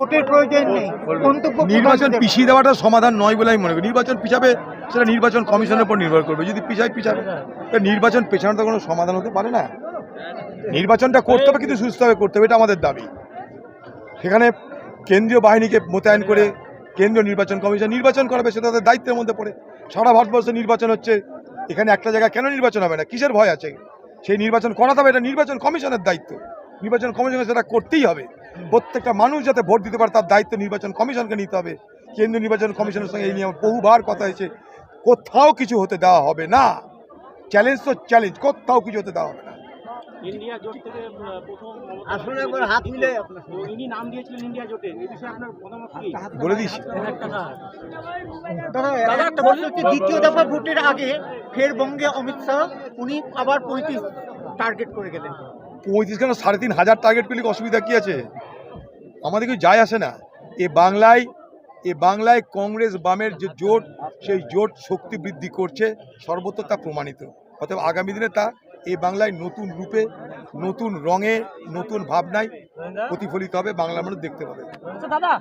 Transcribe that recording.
ভোটের প্রয়োজন নেই। নির্বাচন পিছিয়ে দেওয়াটা সমাধান নয় বলে আমি মনে করি। নির্বাচন পিছাবে সেটা নির্বাচন কমিশনের উপর নির্ভর করবে। যদি পিছায় পিছাবে নির্বাচন পেছানো তো কোনো সমাধান হতে পারে না। নির্বাচনটা করতে হবে কিন্তু সুস্থভাবে করতে হবে এটা আমাদের দাবি। সেখানে কেন্দ্রীয় বাহিনীকে মোতায়েন করে কেন্দ্রীয় নির্বাচন কমিশন নির্বাচন করাবে সেটা তাদের দায়িত্বের মধ্যে পড়ে। সারা ভারতবর্ষে নির্বাচন হচ্ছে এখানে একটা জায়গায় কেন নির্বাচন হবে না? কিসের ভয় আছে? সেই নির্বাচন করাতে হবে এটা নির্বাচন কমিশনের দায়িত্ব। নির্বাচন কমিশনকে সেটা করতেই হবে। প্রত্যেকটা মানুষ যাতে ভোট দিতে পারে তার দায়িত্ব নির্বাচন কমিশনকে নিতে হবে। কেন্দ্রীয় নির্বাচন কমিশনের সঙ্গে এই নিয়ে আমার বহুবার কথা হয়েছে। কোথাও কিছু হতে দেওয়া হবে না। চ্যালেঞ্জ তো চ্যালেঞ্জ কোথাও কিছু হতে দেওয়া হবে না। ইন্ডিয়া জোট থেকে প্রথম আসলে একবার হাত মিলে ইনি নাম দিয়েছিলেন ইন্ডিয়া জোটে এই বিষয়ে আপনার মতামত কি? বলে দিয়েছি দাদা একটা প্রশ্ন হচ্ছে দ্বিতীয় দফা ভোটের আগে ফের বঙ্গে অমিত শাহ উনি আবার পঁয়ত্রিশ টার্গেট করে গেলেন। পঁয়ত্রিশ কেন? সাড়ে তিন হাজার টার্গেট পেলে অসুবিধা কী আছে? আমাদের কিছু যায় আসে না। এ বাংলায় এ বাংলায় কংগ্রেস বামের যে জোট, সেই জোট শক্তি বৃদ্ধি করছে, সর্বত্র তা প্রমাণিত। অতএব আগামী দিনে তা এই বাংলায় নতুন রূপে, নতুন রঙে, নতুন ভাবনায় প্রতিফলিত হবে বাংলা মানুষ দেখতে পাবে। দাদা।